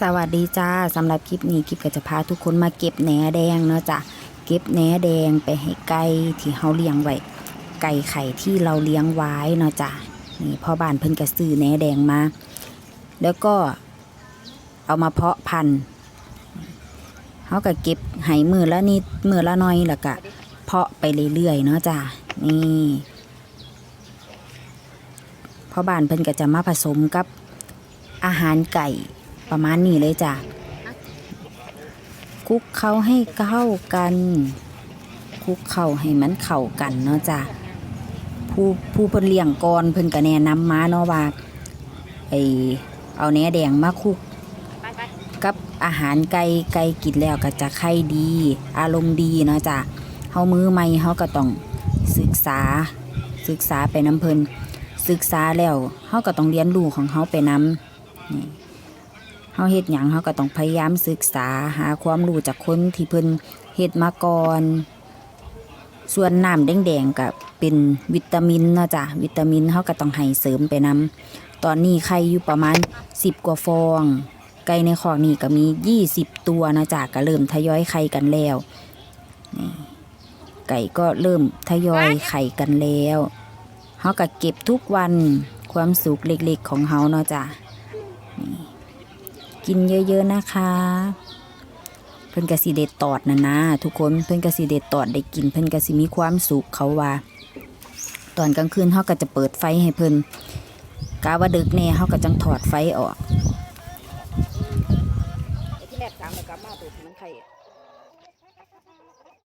สวัสดีจ้าสำหรับคลิปนี้คลิปก็จะพาทุกคนมาเก็บแหนแดงเนาะจ้ะเก็บแหนแดงไปให้ไก่ที่เฮาเลี้ยงไว้ไก่ไข่ที่เราเลี้ยงไว้เนาะจ้ะนี่พ่อบ้านเพิ่นก็ซื้อแหนแดงมา แล้วก็เอามาเพาะพันธุ์เฮาก็เก็บให้มือละนิดมือละน้อยแล้วก็เพาะไปเรื่อยๆเนาะจ้ะนี่พ่อบ้านเพิ่นก็จะมาผสมกับอาหารไก่ ประมาณนี้เลยจ้ะคุกเขาให้เข้ากัน คุกเข้าให้มันเข้ากันเนาะจ้ะผู้ผู้เพิ่นเลี้ยงก่อนเพิ่นก็แนะนำมาเนาะว่าไอเอาแหนแดงมาคุก กับอาหารไก่ไก่กินแล้วก็จะไข่ดี อารมณ์ดีเนาะจ้ะเฮามือใหม่เฮาก็ต้องศึกษาศึกษาไปน้ำเพิ่นศึกษาแล้วเฮาก็ต้องเรียนรู้ของเฮาไปน้ำนี่าเฮ็ดหยังเฮาก็ต้องพยายามศึกษาหาความรู้จากคนที่เพิ่นเฮ็ดมาก่อน ส่วนน้ำแดงๆก็เป็นวิตามินเนาะจ้ะวิตามินเฮาก็ต้องให้เสริมไปนำตอนนี้ไข่อยู่ประมาณ 10 กว่าฟอง ไก่ในคอกนี่ก็มี 20 ตัวนะจ้ะก็เริ่มทยอยไข่กันแล้วนี่ไก่ก็เริ่มทยอยไข่กันแล้วเฮาก็เก็บทุกวันความสุขเล็กๆของเฮาเนาะจ้ะ กินเยอะๆนะคะ เพิ่นกสิเด็ดตอดนะนะทุกคนเพิ่นกสิเด็ดตอดได้กินเพิ่นกสิมีความสุขเขาว่า ตอนกลางคืนเขาก็จะเปิดไฟให้เพิ่นกาว่าดึกแน่เขาก็จังถอดไฟออกไอ้ที่แรกสามแล้วกลับมาตัวมันไข่